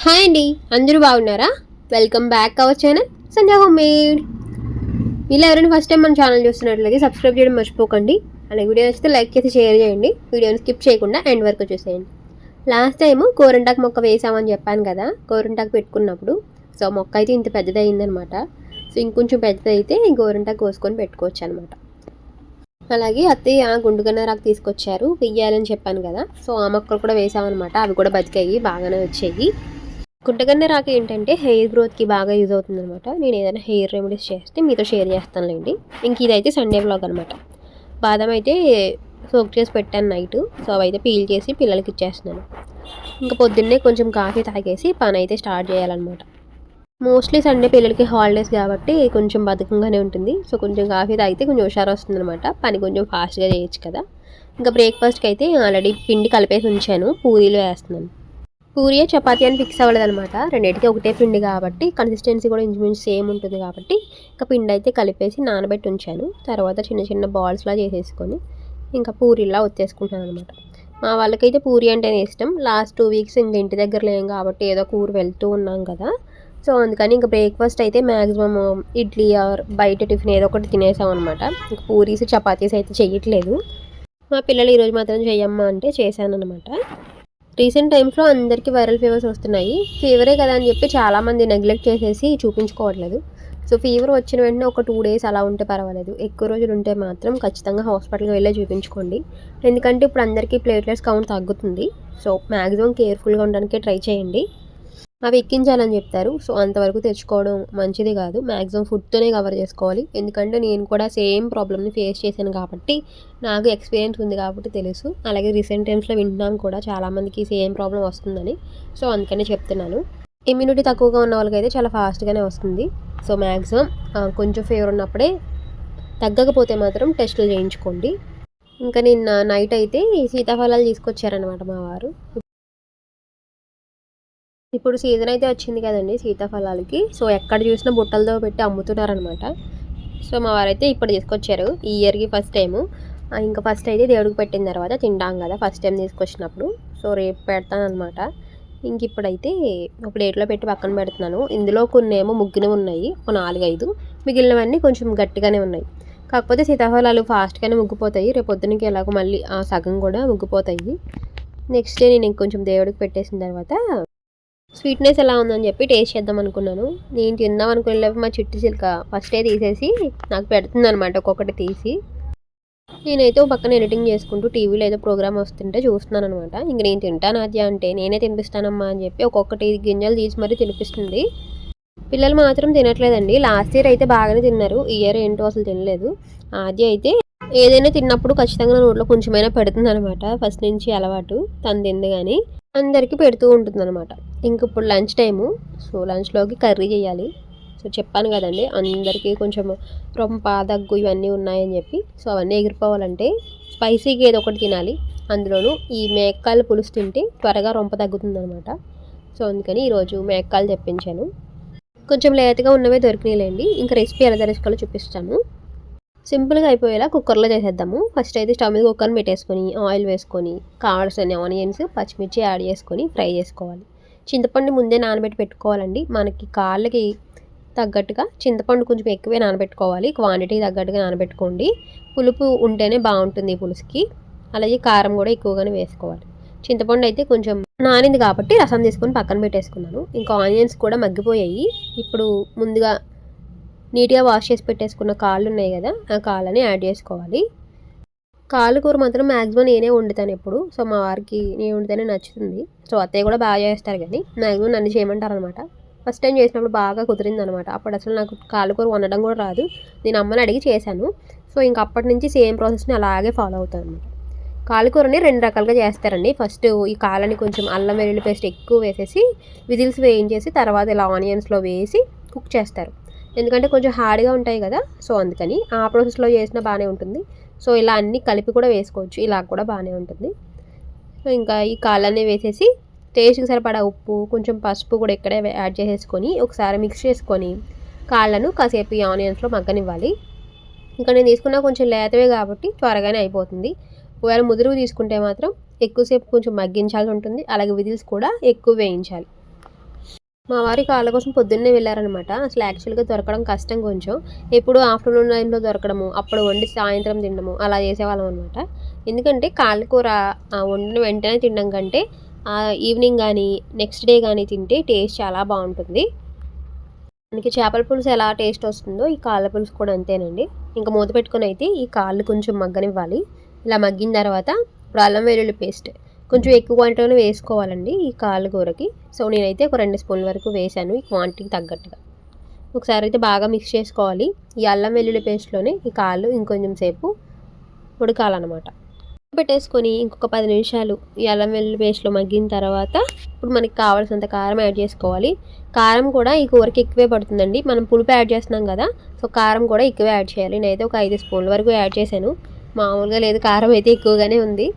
Hi అండి అందరూ బాగున్నారా? Welcome back our channel Sandhya home made మీరు ఎవరైనా ఫస్ట్ టైం మన ఛానల్ చూస్తున్నట్లయితే సబ్స్క్రైబ్ చేయడం మర్చిపోకండి. అలాగే వీడియో నచ్చితే లైక్ చేసి షేర్ చేయండి. వీడియోని స్కిప్ చేయకుండా ఎండ్ వరకు చూసేయండి. లాస్ట్ టైం కోరంటాకు మొక్క వేసామని చెప్పాను కదా కోరంటాకు పెట్టుకున్నప్పుడు. సో మొక్క అయితే ఇంత పెద్దది అయిందనమాట సో ఇంకొంచెం పెద్దదైతే అయితే గోరంటాకు కోసుకొని పెట్టుకోవచ్చు అనమాట అలాగే అత్తయ్య గుండుగన్నరాకు తీసుకొచ్చారు వెయ్యాలని చెప్పాను కదా. సో ఆ మొక్కలు కూడా వేసామన్నమాట అవి కూడా బతికాయి బాగానే వచ్చాయి. గుంటగన్న రాక ఏంటంటే హెయిర్ గ్రోత్కి బాగా యూజ్ అవుతుంది అనమాట నేను ఏదైనా హెయిర్ రెమెడీస్ చేస్తే మీతో షేర్ చేస్తానులేండి. ఇంక ఇదైతే సండే బ్లాగ్ అనమాట బాదం అయితే సోక్ చేసి పెట్టాను నైట్. సో అవైతే పీల్ చేసి పిల్లలకి ఇచ్చేస్తున్నాను. ఇంకా పొద్దున్నే కొంచెం కాఫీ తాగేసి పని అయితే స్టార్ట్ చేయాలన్నమాట. మోస్ట్లీ సండే పిల్లలకి హాలిడేస్ కాబట్టి కొంచెం బతుకంగానే ఉంటుంది. సో కొంచెం కాఫీ తాగితే కొంచెం హుషారు వస్తుంది అనమాట పని కొంచెం ఫాస్ట్గా చేయొచ్చు కదా. ఇంకా బ్రేక్ఫాస్ట్కి అయితే ఆల్రెడీ పిండి కలిపేసి ఉంచాను. పూరీలు వేస్తున్నాను. పూరియే చపాతి అని ఫిక్స్ అవ్వలేదు అనమాట రెండింటికి ఒకటే పిండి కాబట్టి కన్సిస్టెన్సీ కూడా ఇంచుమించు సేమ్ ఉంటుంది కాబట్టి ఇంకా పిండి అయితే కలిపేసి నానబెట్టి ఉంచాను. తర్వాత చిన్న చిన్న బాల్స్లా చేసేసుకొని ఇంకా పూరీలా వచ్చేసుకుంటాను అనమాట మా వాళ్ళకైతే పూరి అంటేనే ఇష్టం. లాస్ట్ టూ వీక్స్ ఇంక ఇంటి దగ్గర లేం కాబట్టి ఏదో కూర వెళ్తూ ఉన్నాం కదా. సో అందుకని ఇంకా బ్రేక్ఫాస్ట్ అయితే మ్యాక్సిమం ఇడ్లీ ఆర్ బయట టిఫిన్ ఏదో ఒకటి తినేసాం అనమాట ఇంకా పూరీస్ చపాతీస్ అయితే చేయట్లేదు మా పిల్లలు ఈరోజు మాత్రం చేయమ్మా అంటే చేశాను అనమాట రీసెంట్ టైమ్స్లో అందరికీ వైరల్ ఫీవర్స్ వస్తున్నాయి. ఫీవరే కదా అని చెప్పి చాలామంది నెగ్లెక్ట్ చేసేసి చూపించుకోవట్లేదు. సో ఫీవర్ వచ్చిన వెంటనే ఒక టూ డేస్ అలా ఉంటే పర్వాలేదు. ఎక్కువ రోజులు ఉంటే మాత్రం ఖచ్చితంగా హాస్పిటల్కి వెళ్ళే చూపించుకోండి. ఎందుకంటే ఇప్పుడు అందరికీ ప్లేట్లెట్స్ కౌంట్ తగ్గుతుంది. సో మ్యాక్సిమం కేర్ఫుల్గా ఉండడానికి ట్రై చేయండి. అవి ఎక్కించాలని చెప్తారు. సో అంతవరకు తెచ్చుకోవడం మంచిది కాదు. మ్యాక్సిమం ఫుడ్తోనే కవర్ చేసుకోవాలి. ఎందుకంటే నేను కూడా సేమ్ ప్రాబ్లమ్ని ఫేస్ చేశాను కాబట్టి నాకు ఎక్స్పీరియన్స్ ఉంది కాబట్టి తెలుసు. అలాగే రీసెంట్ టైమ్స్లో వింటున్నాను కూడా చాలామందికి సేమ్ ప్రాబ్లం వస్తుందని. సో అందుకనే చెప్తున్నాను. ఇమ్యూనిటీ తక్కువగా ఉన్న వాళ్ళకైతే చాలా ఫాస్ట్గానే వస్తుంది. సో మ్యాక్సిమం కొంచెం ఫీవర్ ఉన్నప్పుడే తగ్గకపోతే మాత్రం టెస్టులు చేయించుకోండి. ఇంకా నిన్న నైట్ అయితే సీతాఫలాలు తీసుకొచ్చారనమాట మా వారు. ఇప్పుడు సీజన్ అయితే వచ్చింది కదండి సీతాఫలాలకి. సో ఎక్కడ చూసినా బుట్టలతో పెట్టి అమ్ముతున్నారనమాట. సో మా వారైతే ఇప్పుడు తీసుకొచ్చారు. ఈ ఇయర్కి ఫస్ట్ టైము. ఇంకా ఫస్ట్ అయితే దేవుడికి పెట్టిన తర్వాత తింటాం కదా ఫస్ట్ టైం తీసుకొచ్చినప్పుడు. సో రేపు పెడతానమాట ఇంక ఇప్పుడైతే ఒక ప్లేట్లో పెట్టి పక్కన పెడుతున్నాను. ఇందులో కొన్ని ఏమో ముగ్గునే ఉన్నాయి. ఒక నాలుగైదు. మిగిలినవన్నీ కొంచెం గట్టిగానే ఉన్నాయి. కాకపోతే సీతాఫలాలు ఫాస్ట్గానే ముగ్గిపోతాయి. రేపు పొద్దునకి ఎలాగో మళ్ళీ ఆ సగం కూడా ముగ్గిపోతాయి. నెక్స్ట్ డే నేను ఇంకొంచెం దేవుడికి పెట్టేసిన తర్వాత స్వీట్నెస్ ఎలా ఉందని చెప్పి టేస్ట్ చేద్దాం అనుకున్నాను. నేను తిందాం అనుకునే మా చిట్టి చిలుక ఫస్టే తీసేసి నాకు పెడుతుంది అనమాట ఒక్కొక్కటి తీసి. నేనైతే ఒక పక్కన ఎడిటింగ్ చేసుకుంటూ టీవీలో ఏదో ప్రోగ్రామ్ వస్తుంటే చూస్తున్నాను అనమాట ఇంక నేను తింటాను అది అంటే నేనే తినిపిస్తానమ్మా అని చెప్పి ఒక్కొక్కటి గింజలు తీసి మరీ తినిపిస్తుంది. పిల్లలు మాత్రం తినట్లేదండి. లాస్ట్ ఇయర్ అయితే బాగానే తిన్నారు. ఈ ఇయర్ ఏంటో అసలు తినలేదు. ఆది అయితే ఏదైనా తిన్నప్పుడు ఖచ్చితంగా నోట్లో కొంచెమైనా పెడుతుంది అనమాట ఫస్ట్ నుంచి అలవాటు తను తింది కానీ అందరికీ పెడుతూ ఉంటుంది అనమాట ఇంక ఇప్పుడు లంచ్ టైము. సో లంచ్లోకి కర్రీ చేయాలి. సో చెప్పాను కదండి అందరికీ కొంచెం రొంప దగ్గు ఇవన్నీ ఉన్నాయని చెప్పి. సో అవన్నీ ఎగిరిపోవాలంటే స్పైసీగా ఏదో ఒకటి తినాలి. అందులోనూ ఈ మేకాయలు పులుసు తింటే త్వరగా రొంప తగ్గుతుంది అనమాట సో అందుకని ఈరోజు మేకాయలు తెప్పించాను. కొంచెం లేతగా ఉన్నవే దొరికినాయిలేండి. ఇంకా రెసిపీ ఎలా తెలుసుకోవాలో చూపిస్తాను. సింపుల్గా అయిపోయేలా కుక్కర్లో చేసేద్దాము. ఫస్ట్ అయితే స్టవ్ మీద కుక్కర్ని పెట్టేసుకొని ఆయిల్ వేసుకొని కావాల్సిన ఆనియన్స్ పచ్చిమిర్చి యాడ్ చేసుకొని ఫ్రై చేసుకోవాలి. చింతపండు ముందే నానబెట్టి పెట్టుకోవాలండి. మనకి కాళ్ళకి తగ్గట్టుగా చింతపండు కొంచెం ఎక్కువే నానబెట్టుకోవాలి. క్వాంటిటీ తగ్గట్టుగా నానబెట్టుకోండి. పులుపు ఉంటేనే బాగుంటుంది పులుసుకి. అలాగే కారం కూడా ఎక్కువగానే వేసుకోవాలి. చింతపండు అయితే కొంచెం నానింది కాబట్టి రసం తీసుకొని పక్కన పెట్టేసుకున్నాను. ఇంకా ఆనియన్స్ కూడా మగ్గిపోయాయి. ఇప్పుడు ముందుగా నీట్గా వాష్ చేసి పెట్టేసుకున్న కాళ్ళు ఉన్నాయి కదా ఆ కాళ్ళని యాడ్ చేసుకోవాలి. కాళ్ళు కూర మాత్రం మ్యాక్సిమం నేనే వండుతాను ఎప్పుడు సో మా వారికి నేను వండితేనే నచ్చుతుంది. సో అత్తయ్య కూడా బాగా చేస్తారు కానీ మ్యాక్సిమం నన్ను చేయమంటారు అనమాట ఫస్ట్ టైం చేసినప్పుడు బాగా కుదిరింది అనమాట అప్పుడు అసలు నాకు కాళ్ళు కూర వండడం కూడా రాదు. నేను అమ్మని అడిగి చేశాను. సో ఇంక అప్పటి నుంచి సేమ్ ప్రాసెస్ని అలాగే ఫాలో అవుతాను అనమాట కాలుకూరని రెండు రకాలుగా చేస్తారండి. ఫస్ట్ ఈ కాలని కొంచెం అల్లం వెల్లుల్లి పేస్ట్ ఎక్కువ వేసేసి విజిల్స్ వేయించేసి తర్వాత ఇలా ఆనియన్స్లో వేసి కుక్ చేస్తారు. ఎందుకంటే కొంచెం హార్డ్గా ఉంటాయి కదా సో అందుకని ఆ ప్రాసెస్లో చేసినా బాగానే ఉంటుంది. సో ఇలా అన్నీ కలిపి కూడా వేసుకోవచ్చు ఇలా కూడా బాగానే ఉంటుంది. సో ఇంకా ఈ కాళ్ళనే వేసేసి టేస్ట్కి సరిపడా ఉప్పు కొంచెం పసుపు కూడా ఇక్కడే యాడ్ చేసేసుకొని ఒకసారి మిక్స్ చేసుకొని కాళ్ళను కాసేపు ఈ ఆనియన్స్లో మగ్గనివ్వాలి. ఇంకా నేను తీసుకున్న కొంచెం లేతవే కాబట్టి త్వరగానే అయిపోతుంది. ఒకవేళ ముదురు తీసుకుంటే మాత్రం ఎక్కువసేపు కొంచెం మగ్గించాల్సి ఉంటుంది అలాగే విజిల్స్ కూడా ఎక్కువ వేయించాలి. మా వారి కాళ్ళ కోసం పొద్దున్నే వెళ్ళారనమాట అసలు యాక్చువల్గా దొరకడం కష్టం కొంచెం. ఎప్పుడు ఆఫ్టర్నూన్ టైంలో దొరకడము అప్పుడు వండి సాయంత్రం తినడము అలా చేసేవాళ్ళం అనమాట ఎందుకంటే కాళ్ళ కూర ఆ వండిన వెంటనే తినడం కంటే ఈవినింగ్ కానీ నెక్స్ట్ డే కానీ తింటే టేస్ట్ చాలా బాగుంటుంది. మనకి చేపల పులుసు ఎలా టేస్ట్ వస్తుందో ఈ కాళ్ళ పులుసు కూడా అంతేనండి. ఇంకా మూత పెట్టుకొని అయితే ఈ కాళ్ళు కొంచెం మగ్గనివ్వాలి. ఇలా మగ్గిన తర్వాత ఇప్పుడు అల్లం వెల్లుల్లి పేస్ట్ కొంచెం ఎక్కువ క్వాంటిటీలో వేసుకోవాలండి ఈ కాళ్ళ కూరకి. సో నేనైతే ఒక రెండు స్పూన్ల వరకు వేసాను ఈ క్వాంటిటీకి తగ్గట్టుగా. ఒకసారి అయితే బాగా మిక్స్ చేసుకోవాలి. ఈ అల్లం వెల్లుల్లి పేస్ట్లోనే ఈ కాళ్ళు ఇంకొంచెం సేపు ఉడకాలన్నమాట. పెట్టేసుకొని ఇంకొక పది నిమిషాలు ఈ అల్లం వెల్లుల్లి పేస్ట్లో మగ్గిన తర్వాత ఇప్పుడు మనకి కావాల్సినంత కారం యాడ్ చేసుకోవాలి. కారం కూడా ఈ కూరకి ఎక్కువే పడుతుందండి. మనం పులుపు యాడ్ చేస్తున్నాం కదా సో కారం కూడా ఎక్కువే యాడ్ చేయాలి. నేనైతే ఒక ఐదు స్పూన్ల వరకు యాడ్ చేశాను. మామూలుగా లేదు కారం అయితే ఎక్కువగానే ఉంది.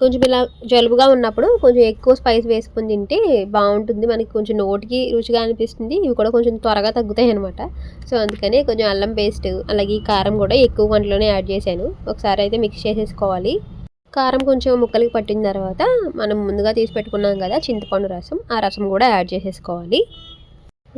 కొంచెం ఇలా జలుబుగా ఉన్నప్పుడు కొంచెం ఎక్కువ స్పైస్ వేసుకొని తింటే బాగుంటుంది. మనకి కొంచెం నోటికి రుచిగా అనిపిస్తుంది. ఇవి కూడా కొంచెం త్వరగా తగ్గుతాయి అనమాట సో అందుకని కొంచెం అల్లం పేస్ట్ అలాగే కారం కూడా ఎక్కువ గంటలోనే యాడ్ చేశాను. ఒకసారి అయితే మిక్స్ చేసేసుకోవాలి. కారం కొంచెం ముక్కలకి పట్టిన తర్వాత మనం ముందుగా తీసి పెట్టుకున్నాం కదా చింతపండు రసం ఆ రసం కూడా యాడ్ చేసేసుకోవాలి.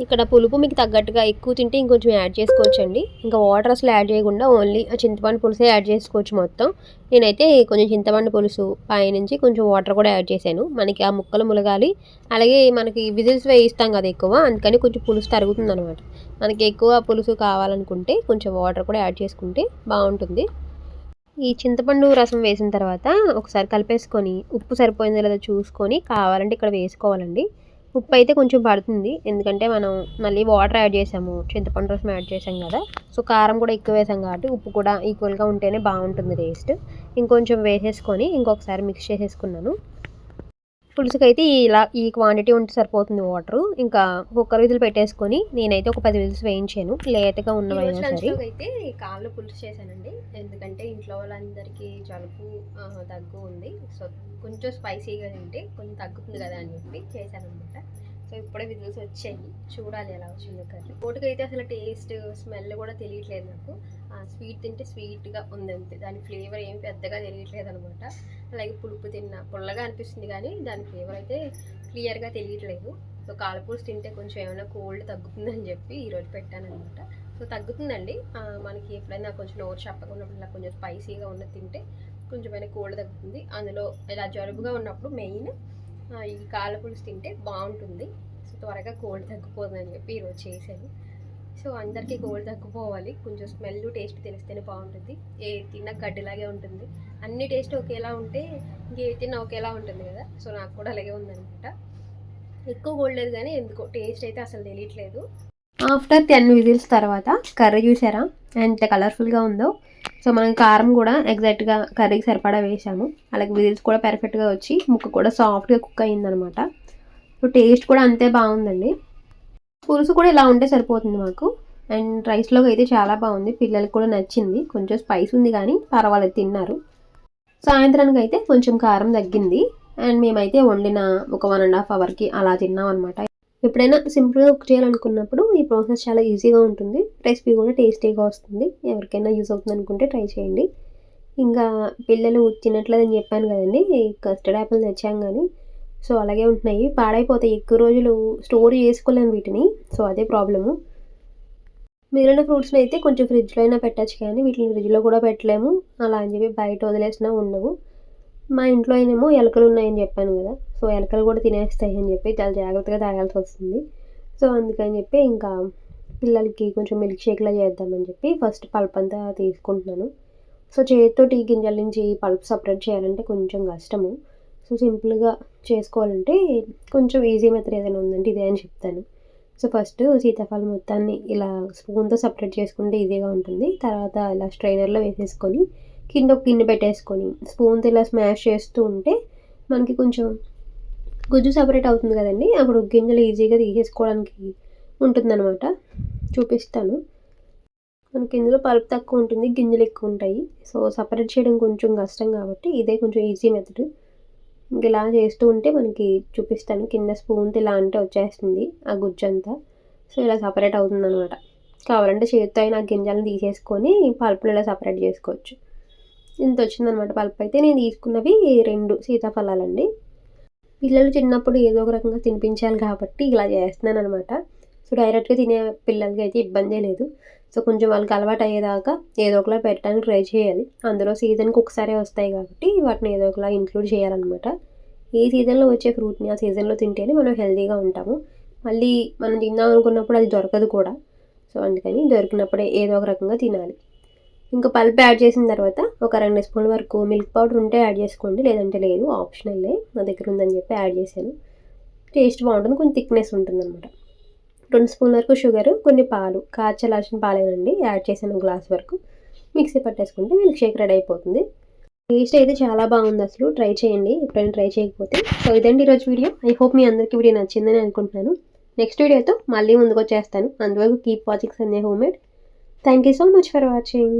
ఇక్కడ పులుపు మీకు తగ్గట్టుగా ఎక్కువ తింటే ఇంకొంచెం యాడ్ చేసుకోవచ్చండి. ఇంకా వాటర్ అసలు యాడ్ చేయకుండా ఓన్లీ ఆ చింతపండు పులుసే యాడ్ చేసుకోవచ్చు మొత్తం. నేనైతే కొంచెం చింతపండు పులుసు పైనుంచి కొంచెం వాటర్ కూడా యాడ్ చేశాను. మనకి ఆ ముక్కలు ములగాలి. అలాగే మనకి విజిల్స్ వేయిస్తాం కదా ఎక్కువ అందుకని కొంచెం పులుసు తరుగుతుంది అనమాట మనకి ఎక్కువ పులుసు కావాలనుకుంటే కొంచెం వాటర్ కూడా యాడ్ చేసుకుంటే బాగుంటుంది. ఈ చింతపండు రసం వేసిన తర్వాత ఒకసారి కలిపేసుకొని ఉప్పు సరిపోయిందో లేదో చూసుకొని కావాలంటే ఇక్కడ వేసుకోవాలండి. ఉప్పు అయితే కొంచెం పడుతుంది. ఎందుకంటే మనం మళ్ళీ వాటర్ యాడ్ చేసాము. చింతపండు రసం యాడ్ చేసాం కదా. సో కారం కూడా ఎక్కువ వేసాం కాబట్టి ఉప్పు కూడా ఈక్వల్గా ఉంటేనే బాగుంటుంది టేస్ట్ ఇంకొంచెం వేసేసుకొని ఇంకొకసారి మిక్స్ చేసేసుకున్నాను. పులుసుకైతే ఇలా ఈ క్వాంటిటీ ఉంటే సరిపోతుంది వాటర్ ఇంకా కుక్కర్ విధులు పెట్టేసుకొని నేనైతే ఒక పది విధులు వేయించాను. లేతగా ఉన్నవైనా సరే. అయితే కాళ్ళు పులుసు చేశానండి. ఎందుకంటే ఇంట్లో వాళ్ళందరికీ జలుబు దగ్గు ఉంది. సో కొంచెం స్పైసీగా తింటే కొంచెం తగ్గుతుంది కదా అని చెప్పి చేశాను అనమాట సో ఇప్పుడే విజిల్స్ వచ్చాయి. చూడాలి ఎలా వచ్చిందో కర్రీ కోటికి అయితే అసలు టేస్ట్ స్మెల్ కూడా తెలియట్లేదు నాకు. స్వీట్ తింటే స్వీట్గా ఉంది అంతే. దాని ఫ్లేవర్ ఏమి పెద్దగా తెలియట్లేదు అనమాట అలాగే పులుపు తిన్న పుల్లగా అనిపిస్తుంది కానీ దాని ఫ్లేవర్ అయితే క్లియర్గా తెలియట్లేదు. సో కాలపూసి తింటే కొంచెం ఏమైనా కోల్డ్ తగ్గుతుందని చెప్పి ఈరోజు పెట్టాను అనమాట సో తగ్గుతుందండి. మనకి ఎప్పుడైనా కొంచెం నోరు చెప్పకుండా ఇలా కొంచెం స్పైసీగా ఉన్న తింటే కొంచెం కోల్డ్ తగ్గుతుంది. అందులో ఇలా జలుబుగా ఉన్నప్పుడు మెయిన్ ఈ కాలపులుసు తింటే బాగుంటుంది. సో త్వరగా కోల్డ్ తగ్గిపోతుందని చెప్పి ఈరోజు చేశాను. సో అందరికీ కోల్డ్ తగ్గిపోవాలి కొంచెం స్మెల్ టేస్ట్ తెలిస్తేనే బాగుంటుంది. ఏ తిన్న గడ్డిలాగే ఉంటుంది. అన్ని టేస్ట్ ఒకేలా ఉంటే ఇంకే తిన్న ఒకేలా ఉంటుంది కదా. సో నాకు కూడా అలాగే ఉందనమాట ఎక్కువ కోల్డ్ లేదు కానీ ఎందుకో టేస్ట్ అయితే అసలు తెలియట్లేదు. ఆఫ్టర్ టెన్ విజిల్స్ తర్వాత కర్రీ చూసారా? ఎంత కలర్ఫుల్గా ఉందో. సో మనం కారం కూడా ఎగ్జాక్ట్గా కర్రీకి సరిపడా వేసాము. అలాగే విజిల్స్ కూడా పర్ఫెక్ట్గా వచ్చి ముక్క కూడా సాఫ్ట్గా కుక్ అయిందనమాట సో టేస్ట్ కూడా అంతే బాగుందండి. పులుసు కూడా ఇలా ఉంటే సరిపోతుంది మాకు. అండ్ రైస్లోకి అయితే చాలా బాగుంది. పిల్లలకి కూడా నచ్చింది. కొంచెం స్పైస్ ఉంది కానీ పర్వాలేదు తిన్నారు. సాయంత్రానికి అయితే కొంచెం కారం తగ్గింది. అండ్ మేమైతే వండిన ఒక వన్ అండ్ హాఫ్ అవర్కి అలా తిన్నాం అనమాట ఎప్పుడైనా సింపుల్గా కుక్ చేయాలనుకున్నప్పుడు ఈ ప్రాసెస్ చాలా ఈజీగా ఉంటుంది. రెసిపీ కూడా టేస్టీగా వస్తుంది. ఎవరికైనా యూజ్ అవుతుంది అనుకుంటే ట్రై చేయండి. ఇంకా పిల్లలు తినట్లేదని చెప్పాను కదండి. కస్టర్డ్ యాపిల్ తెచ్చాం కానీ సో అలాగే ఉంటున్నాయి. పాడైపోతాయి. ఎక్కువ రోజులు స్టోర్ చేసుకోలేము వీటిని. సో అదే ప్రాబ్లము మిగిలిన ఫ్రూట్స్ని అయితే కొంచెం ఫ్రిడ్జ్లో అయినా పెట్టచ్చు కానీ వీటిని ఫ్రిడ్జ్లో కూడా పెట్టలేము. అలా అని చెప్పి బయట వదిలేసినా ఉండవు. మా ఇంట్లో అయినేమో ఎలకలు ఉన్నాయని చెప్పాను కదా. సో ఎలకలు కూడా తినేస్తాయి అని చెప్పి చాలా జాగ్రత్తగా తాగాల్సి వస్తుంది. సో అందుకని చెప్పి ఇంకా పిల్లలకి కొంచెం మిల్క్ షేక్లా చేద్దామని చెప్పి ఫస్ట్ పల్ప్ అంతా తీసుకుంటున్నాను. సో చేతితో టీ గింజల నుంచి పల్ప్ సపరేట్ చేయాలంటే కొంచెం కష్టము. సో సింపుల్గా చేసుకోవాలంటే కొంచెం ఈజీ మెథడ్ ఏదైనా ఉందంటే ఇదే అని చెప్తాను. సో ఫస్ట్ సీతాఫలం మొత్తాన్ని ఇలా స్పూన్తో సపరేట్ చేసుకుంటే ఈజీగా ఉంటుంది. తర్వాత ఇలా స్ట్రైనర్లో వేసేసుకొని కింద ఒక గిన్నె పెట్టేసుకొని స్పూన్తో ఇలా స్మాష్ చేస్తూ ఉంటే మనకి కొంచెం గుజ్జు సపరేట్ అవుతుంది కదండి. అప్పుడు గింజలు ఈజీగా తీసేసుకోవడానికి ఉంటుందన్నమాట. చూపిస్తాను. మనకి ఇందులో పల్ప్ తక్కువ ఉంటుంది గింజలు ఎక్కువ ఉంటాయి. సో సపరేట్ చేయడం కొంచెం కష్టం కాబట్టి ఇదే కొంచెం ఈజీ మెథడ్ ఇంక ఇలా చేస్తూ ఉంటే మనకి చూపిస్తాను. కింద స్పూన్తో ఇలా అంటే వచ్చేస్తుంది ఆ గుజ్జంతా సో ఇలా సపరేట్ అవుతుంది అనమాట కావాలంటే చేతితో అయినా గింజలను తీసేసుకొని పల్పులు ఇలా సపరేట్ చేసుకోవచ్చు. ఇంత వచ్చిందనమాట పల్పు అయితే. నేను తీసుకున్నవి రెండు సీతాఫలాలండి. పిల్లలు చిన్నప్పుడు ఏదో ఒక రకంగా తినిపించాలి కాబట్టి ఇలా చేస్తున్నాను అనమాట సో డైరెక్ట్గా తినే పిల్లలకి అయితే ఇబ్బందే లేదు. సో కొంచెం వాళ్ళకి అలవాటు అయ్యేదాకా ఏదో ఒకలా పెట్టడానికి ట్రై చేయాలి. అందులో సీజన్కి ఒకసారి వస్తాయి కాబట్టి వాటిని ఏదో ఒకలా ఇంక్లూడ్ చేయాలన్నమాట. ఏ సీజన్లో వచ్చే ఫ్రూట్ని ఆ సీజన్లో తింటేనే మనం హెల్తీగా ఉంటాము. మళ్ళీ మనం తిందాం అనుకున్నప్పుడు అది దొరకదు కూడా. సో అందుకని దొరికినప్పుడే ఏదో ఒక రకంగా తినాలి. ఇంకా పల్ప్ యాడ్ చేసిన తర్వాత ఒక రెండు స్పూన్ వరకు మిల్క్ పౌడర్ ఉంటే యాడ్ చేసుకోండి. లేదంటే లేదు ఆప్షనల్లే నా దగ్గర ఉందని చెప్పి యాడ్ చేశాను. టేస్ట్ బాగుంటుంది కొంచెం థిక్నెస్ ఉంటుంది అనమాట రెండు స్పూన్ వరకు షుగర్ కొన్ని పాలు. కాచలాల్సిన పాలేనండి యాడ్ చేశాను గ్లాస్ వరకు. మిక్సీ పట్టేసుకుంటే మిల్క్ షేక్ రెడీ అయిపోతుంది. టేస్ట్ అయితే చాలా బాగుంది అసలు. ట్రై చేయండి. ఎప్పుడైనా ట్రై చేయకపోతే. సో ఇదండి ఈరోజు వీడియో. ఐ హోప్ మీ అందరికీ వీడియో నచ్చిందని అనుకుంటున్నాను. నెక్స్ట్ వీడియోతో మళ్ళీ ముందుకు వచ్చేస్తాను అందువరకు keep watching Sandhya home made. Thank you so much for watching.